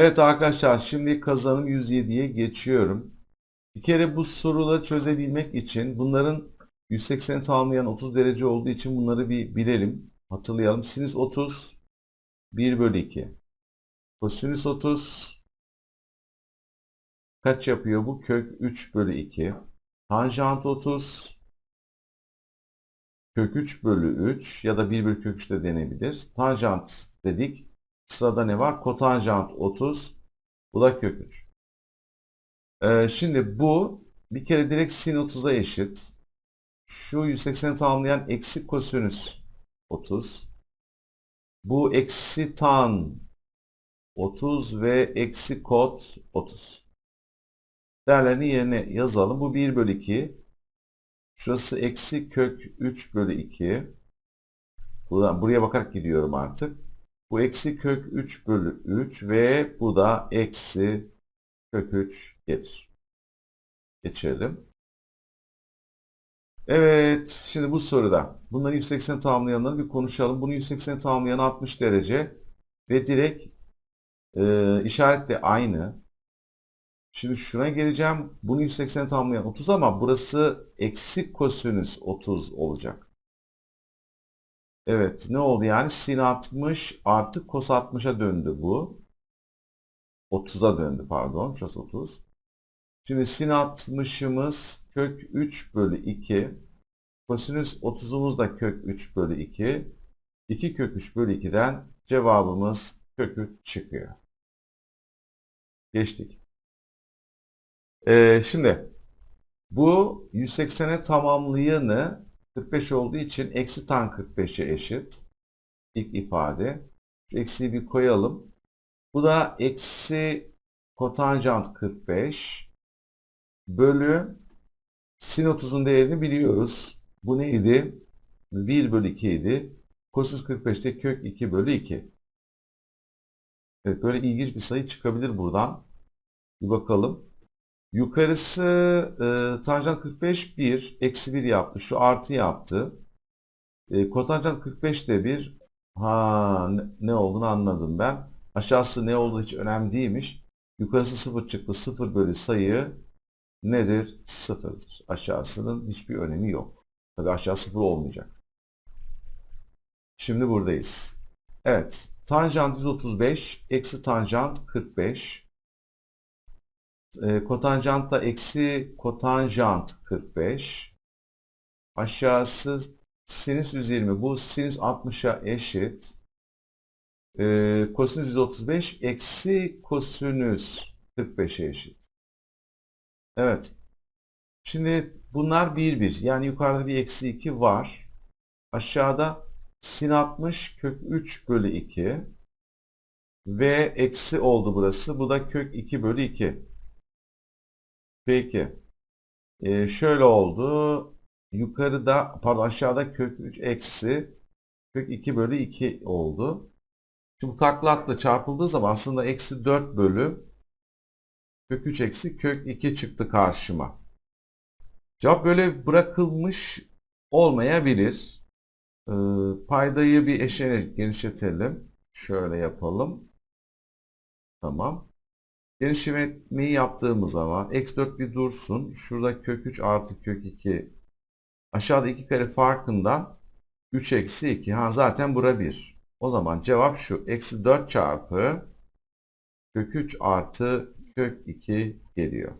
Evet arkadaşlar şimdi kazanım 107'ye geçiyorum. Bir kere bu soruları çözebilmek için bunların 180'i tamamlayan 30 derece olduğu için bunları bir bilelim. Hatırlayalım. Sinüs 30 1 bölü 2. Kosinüs 30 kaç yapıyor bu? Kök 3 bölü 2. Tanjant 30 kök 3 bölü 3 ya da 1 bölü kök 3 de denebilir. Tanjant dedik. Sırada ne var? Kotanjant 30. Bu da kök 3. Ee, şimdi bu bir kere direkt sin 30'a eşit. Şu 180'i tamamlayan eksi kosinüs 30. Bu eksi tan 30 ve eksi kot 30. Değerlerini yerine yazalım. Bu 1 bölü 2. Şurası eksi kök 3 bölü 2. Buradan, buraya bakarak gidiyorum artık. Bu eksi kök 3 bölü 3 ve bu da eksi kök 3 gelir. Geçelim. Evet, şimdi bu soruda bunları 180 tamamlayanları bir konuşalım. Bunu 180 tamamlayan 60 derece ve direkt e, işaret de aynı. Şimdi şuna geleceğim. Bunu 180 tamamlayan 30 ama burası eksi kosinüs 30 olacak. Evet ne oldu yani sin 60 artı kos 60'a döndü bu. 30'a döndü pardon. Şurası 30. Şimdi sin 60'ımız kök 3 bölü 2. Kosinüs 30'umuz da kök 3 bölü 2. 2 kök 3 bölü 2'den cevabımız kök 3 çıkıyor. Geçtik. Ee, şimdi bu 180'e tamamlayanı 45 olduğu için eksi tan 45'e eşit. İlk ifade. Şu eksiyi bir koyalım. Bu da eksi kotanjant 45 bölü sin 30'un değerini biliyoruz. Bu neydi? 1 bölü 2 idi. Kosinüs 45'te kök 2 bölü 2. Evet böyle ilginç bir sayı çıkabilir buradan. Bir bakalım. Yukarısı e, tanjant 45 1, eksi 1 yaptı. Şu artı yaptı. E, kotanjant 45 de 1. Ha ne, ne olduğunu anladım ben. Aşağısı ne olduğu hiç önemli değilmiş. Yukarısı 0 çıktı. 0 bölü sayı nedir? 0'dır. Aşağısının hiçbir önemi yok. Tabii aşağı 0 olmayacak. Şimdi buradayız. Evet. Tanjant 135 eksi tanjant 45. E, kotanjant da eksi kotanjant 45. Aşağısı sinüs 120. Bu sinüs 60'a eşit. E, kosinüs 135 eksi kosinüs 45'e eşit. Evet. Şimdi bunlar 1 1. Yani yukarıda bir eksi 2 var. Aşağıda sin 60 kök 3 bölü 2. Ve eksi oldu burası. Bu da kök 2 bölü 2. Peki. Ee, şöyle oldu. Yukarıda pardon aşağıda kök 3 eksi kök 2 bölü 2 oldu. Şimdi taklatla çarpıldığı zaman aslında eksi 4 bölü kök 3 eksi kök 2 çıktı karşıma. Cevap böyle bırakılmış olmayabilir. Ee, paydayı bir eşeğe genişletelim. Şöyle yapalım. Tamam. Genişletmeyi yaptığımız zaman x 4 bir dursun. Şurada kök 3 artı kök 2 aşağıda 2 kare farkından 3 eksi 2. Ha zaten bura 1. O zaman cevap şu. Eksi 4 çarpı kök 3 artı kök 2 geliyor.